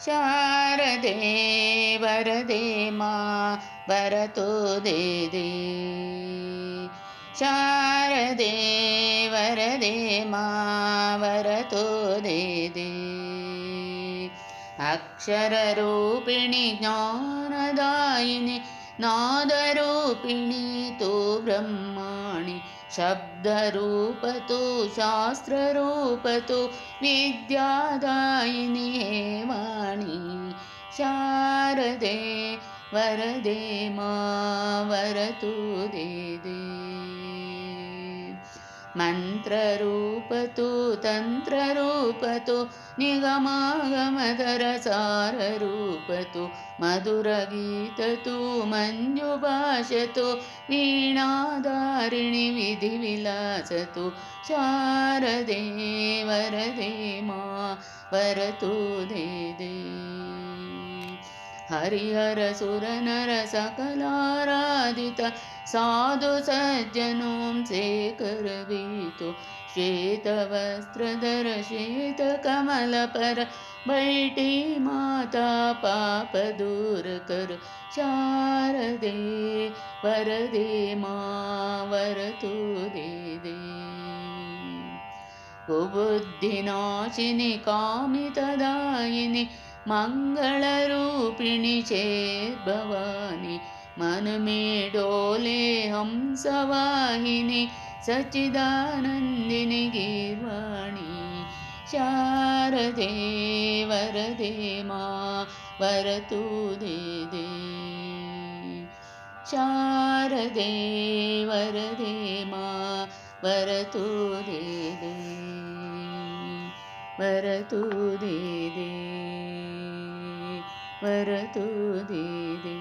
शारदे वरदे मा वरतु दे दे। शारदे वरदे मा वरतु दे दे। अक्षररूपिणि ज्ञानदायिनि नादरूपिणि तु ब्रह्माणि शब्दरूपतु शास्त्ररूपतु विद्यादायिनि शारदे वरदे मा वरतु दे मन्त्ररूपतु तन्त्ररूपतु निगमागमदरसाररूपतु मधुरगीततु मञ्जुभाषतु वीणाधारिणि विधिविलासतु शारदे वरदे मा वरतु दे दे हरिहरसुरनरसकलाराधित साधु सज्जनों शेखरवीतु श्वेतवस्त्रधर श्वेतकमलपर बैटी माता पापदूरकर शारदे वरदे मा वरतु दे। कुबुद्धिनाशिनि कामितदायिनि मङ्गलरूपिणि चेद्भवानि मन में डोले हम सवाहिनी सचिदानन्दिनि गीर्वाणी वरतु दे शारदे वरदे मा वरतु दे वरतु दे दे वरतु दे दे